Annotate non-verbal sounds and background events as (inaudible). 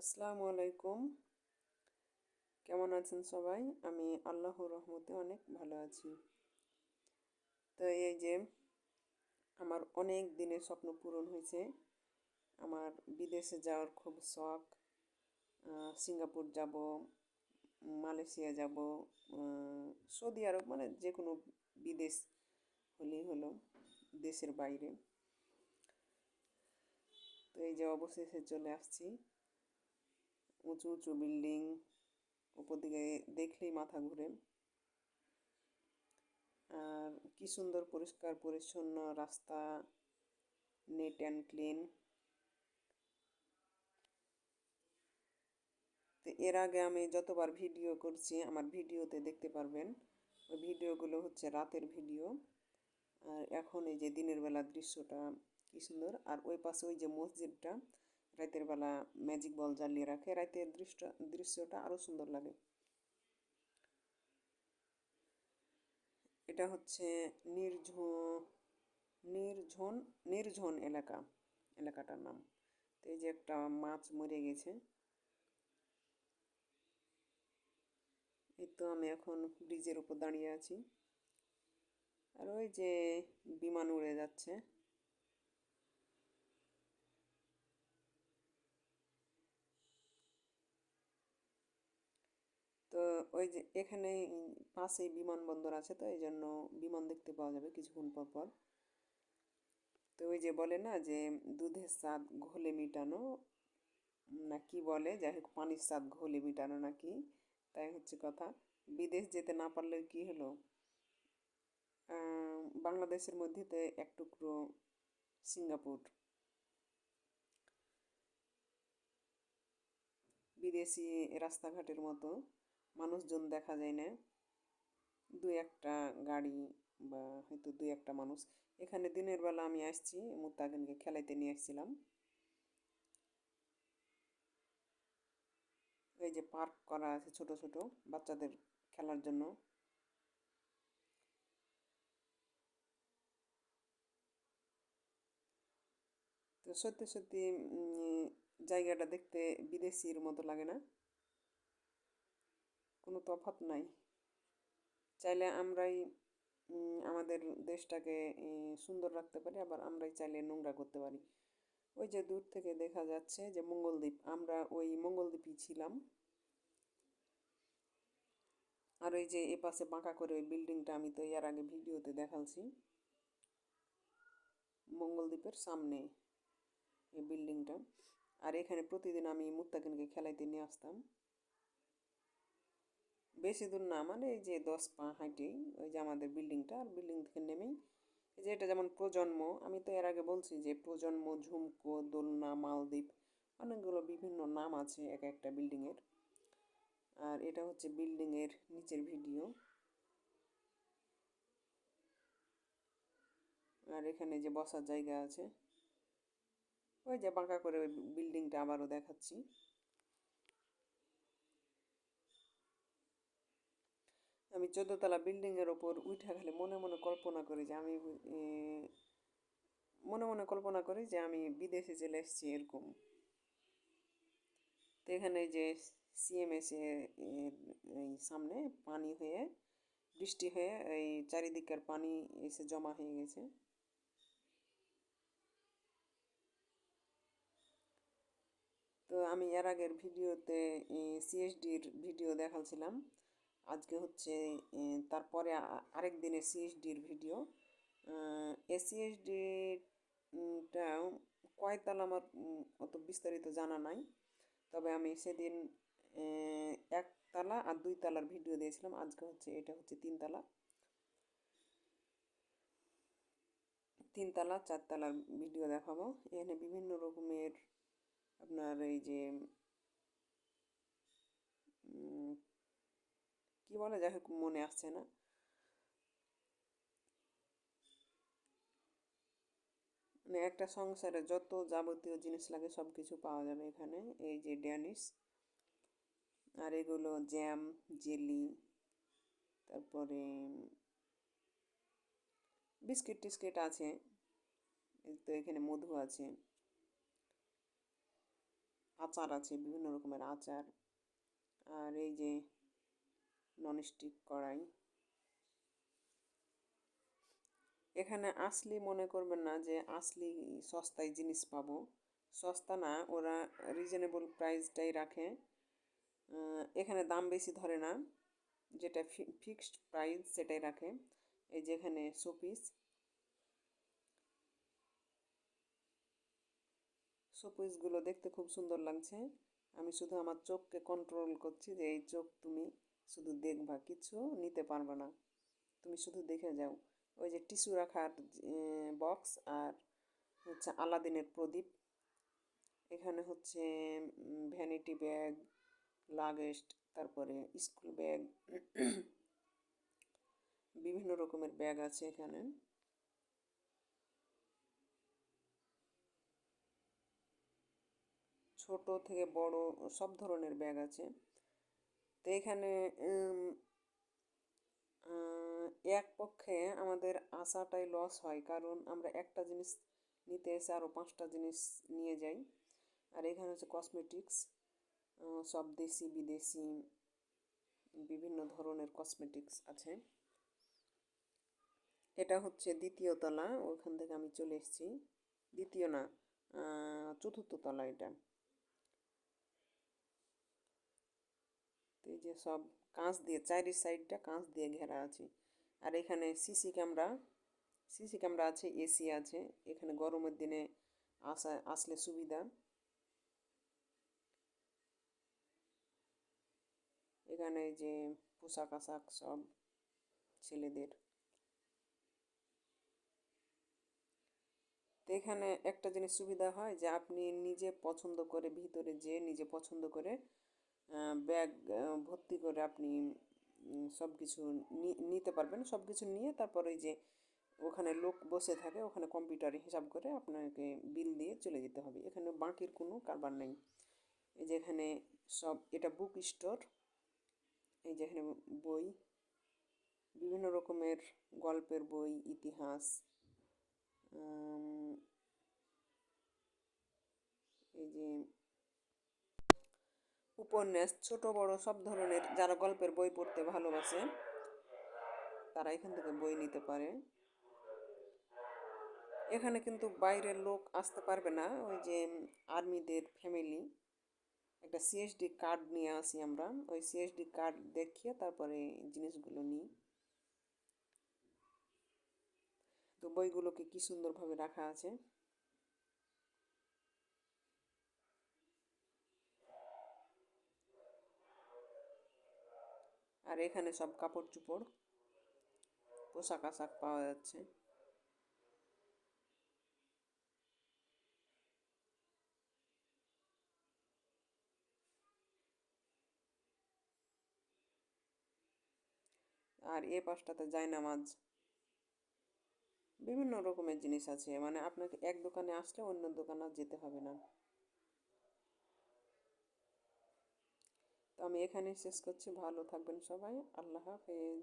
আসসালামু আলাইকুম। কেমন আছেন সবাই? আমি আল্লাহর রহমতে অনেক ভালো আছি। তো এই যে, আমার অনেক দিনের স্বপ্ন পূরণ হয়েছে। আমার বিদেশে যাওয়ার খুব শখ। সিঙ্গাপুর যাব, মালয়েশিয়া যাব সৌদি আরব মানে যে কোনো বিদেশ হলেই হলো, দেশের বাইরে। তো এই যে অবশেষে চলে আসছি। উঁচু উঁচু বিল্ডিং, উপর দিকে দেখলেই মাথা ঘুরে। আর কি সুন্দর পরিষ্কার, পরিচ্ছন্ন রাস্তা নেট অ্যান্ড ক্লিন তো এর আগে আমি যতবার ভিডিও করছি, আমার ভিডিওতে দেখতে পারবেন। ওই ভিডিওগুলো হচ্ছে রাতের ভিডিও। আর এখন এই যে দিনের বেলা দৃশ্যটা কি সুন্দর। আর ওই পাশে ওই যে মসজিদটা রাতের বেলা ম্যাজিক বল জ্বালিয়ে রাখে। রাতের দৃশ্য দৃশ্যটা আরও সুন্দর লাগে। এটা হচ্ছে নির্ঝন নির্ঝন নির্ঝন এলাকা, এলাকাটার নাম। তো এই যে একটা মাছ মরে গেছে। এই তো আমি এখন ব্রিজের উপর দাঁড়িয়ে আছি। আর ওই যে বিমান উড়ে যাচ্ছে তো ওই যে এখানে পাশেই বিমানবন্দর আছে তো এই জন্য বিমান দেখতে পাওয়া যাবে কিছুক্ষণ পর পর। তো ওই যে বলে না যে দুধের স্বাদ ঘোলে মিটানো, না কি বলে, যাই হোক পানির স্বাদ ঘোলে মিটানো নাকি, তাই হচ্ছে কথা। বিদেশ যেতে না পারলে কি হলো? বাংলাদেশের মধ্যে তো এক টুকরো সিঙ্গাপুর। বিদেশি রাস্তাঘাটের মতো। মানুষজন দেখা যায় না। দু একটা গাড়ি বা হয়তো দু একটা মানুষ। এখানে দিনের বেলা আমি আসছি মুত্তাকিনকে খেলাইতে নিয়ে আসছিলাম। এই যে পার্ক করা আছে ছোট ছোট বাচ্চাদের খেলার জন্য। তো সত্যি সত্যি জায়গাটা দেখতে বিদেশির মতো লাগে না। কোনো তফাৎ নাই। চাইলে আমরাই আমাদের দেশটাকে সুন্দর রাখতে পারি, আবার আমরাই চাইলে নোংরা করতে পারি। ওই যে দূর থেকে দেখা যাচ্ছে যে মঙ্গলদ্বীপ, আমরা ওই মঙ্গলদ্বীপই ছিলাম। আর ওই যে এ পাশে বাঁকা করে ওই বিল্ডিংটা আমি তো এর আগে ভিডিওতে দেখালছি। মঙ্গলদ্বীপের সামনে এই বিল্ডিংটা। আর এখানে প্রতিদিন আমি মুত্তাকিনকে খেলাইতে নিয়ে আসতাম। বেশি দূর না মানে এই যে দশ পা হাঁটেই ওই যে আমাদের বিল্ডিংটা, আর বিল্ডিং থেকে নেমেই এই যে এটা যেমন প্রজন্ম, আমি তো এর আগে বলছি যে প্রজন্ম, ঝুমকো, দোলনা, মালদ্বীপ, অনেকগুলো বিভিন্ন নাম আছে এক একটা বিল্ডিংয়ের। আর এটা হচ্ছে বিল্ডিংয়ের নিচের ভিডিও। আর এখানে যে বসার জায়গা আছে, ওই যে বাঁকা করে ওই বিল্ডিংটা আবারও দেখাচ্ছি। আমি চোদ্দতলা বিল্ডিংয়ের ওপর উঠা খালি মনে মনে কল্পনা করি যে আমি মনে মনে কল্পনা করি যে আমি বিদেশে চলে এসেছি এরকম। তো এখানে যে সিএমএসে সামনে পানি হয়ে, বৃষ্টি হয়ে এই চারিদিকের পানি এসে জমা হয়ে গেছে। তো আমি এর আগের ভিডিওতে সিএসডির ভিডিও দেখাচ্ছিলাম আজকে হচ্ছে তারপরে আরেক দিনের সিএসডির ভিডিও এসিএসডিটা কয়তাল আমার অত বিস্তারিত জানা নাই। তবে আমি সেদিন একতলা আর দুই তালার ভিডিও দিয়েছিলাম। আজকে হচ্ছে, এটা হচ্ছে তিন তিনতলা। তিনতলা, চারতলার ভিডিও দেখাবো। এখানে বিভিন্ন রকমের আপনার এই যে কি বলে, যাই হোক, মনে আসছে না। মানে একটা সংসারে যত যাবতীয় জিনিস লাগে সব কিছু পাওয়া যাবে এখানে। এই যে ড্যানিশ, আর এগুলো জ্যাম, জেলি, তারপরে বিস্কিট টিস্কিট আছে তো এখানে মধু আছে, আচার আছে, বিভিন্ন রকমের আচার। আর এই যে ননস্টিক কড়াই এখানে আসলি মনে করবেন না যে আসলি সস্তায় জিনিস পাবো। সস্তা না, ওরা রিজনেবল প্রাইসটাই রাখে। এখানে দাম বেশি ধরে না, যেটা ফিক্সড প্রাইস সেটাই রাখে। এই যেখানে শোপিস শোপিসগুলো দেখতে খুব সুন্দর লাগছে। আমি শুধু আমার চোখকে কন্ট্রোল করছি যে এই চোখ তুমি শুধু দেখবা কিছু নিতে পারবে না। তুমি শুধু দেখে যাও। ওই যে টিস্যু রাখার বক্স আর হচ্ছে আলাদিনের প্রদীপ। এখানে হচ্ছে ভ্যানিটি ব্যাগ লাগেজ তারপরে স্কুল ব্যাগ (clears throat) বিভিন্ন রকমের ব্যাগ আছে এখানে। ছোট থেকে বড় সব ধরনের ব্যাগ আছে। তো এখানে এক পক্ষে আমাদের আসাটাই লস হয়। কারণ আমরা একটা জিনিস নিতে এসে আরও পাঁচটা জিনিস নিয়ে যাই। আর এখানে হচ্ছে কসমেটিক্স সব দেশি, বিদেশি, বিভিন্ন ধরনের কসমেটিক্স আছে। এটা হচ্ছে দ্বিতীয় তলা, ওখান থেকে আমি চলে এসেছি। দ্বিতীয় না চতুর্থ তলা এটা। এই যে সব কাঁচ দিয়ে চারি সাইডটা কাঁচ দিয়ে ঘেরা আছে। আর এখানে সিসি ক্যামেরা সিসি ক্যামেরা আছে, এসি আছে। এখানে গরমের দিনে আসা, আসলে সুবিধা। এখানে যে পোশাক আশাক সব ছেলেদের। তো এখানে একটা জিনিস সুবিধা হয় যে আপনি নিজে পছন্দ করে, ভিতরে যে নিজে পছন্দ করে ব্যাগ ভর্তি করে আপনি সব কিছু নিতে পারবেন। সব কিছু নিয়ে তারপর ওই যে ওখানে লোক বসে থাকে, ওখানে কম্পিউটারে হিসাব করে আপনাকে বিল দিয়ে চলে যেতে হবে। এখানে বাকির কোনো কারবার নেই। এই যে এখানে সব, এটা বুক স্টোর। এই যে এখানে বই, বিভিন্ন রকমের গল্পের বই, ইতিহাস এই যে উপন্যাস, ছোট, বড়, সব ধরনের যারা গল্পের বই পড়তে ভালোবাসে, তারা এখান থেকে বই নিতে পারে। এখানে কিন্তু বাইরের লোক আসতে পারবে না, ওই যে আর্মিদের ফ্যামিলি একটা সিএসডি কার্ড নিয়ে আসি আমরা, ওই সিএসডি কার্ড দেখিয়ে তারপরে জিনিসগুলো নিই। তো বইগুলোকে কি সুন্দরভাবে রাখা আছে? আর এখানে সব কাপড় চোপড় পোশাক আশাক পাওয়া যাচ্ছে। আর এ পাশটাতে নামাজ বিভিন্ন রকমের জিনিস আছে মানে আপনাকে এক দোকানে আসলে অন্য দোকানে যেতে হবে না। তো আমি এখানেই শেষ করছি। ভালো থাকবেন সবাই। আল্লাহ হাফেজ।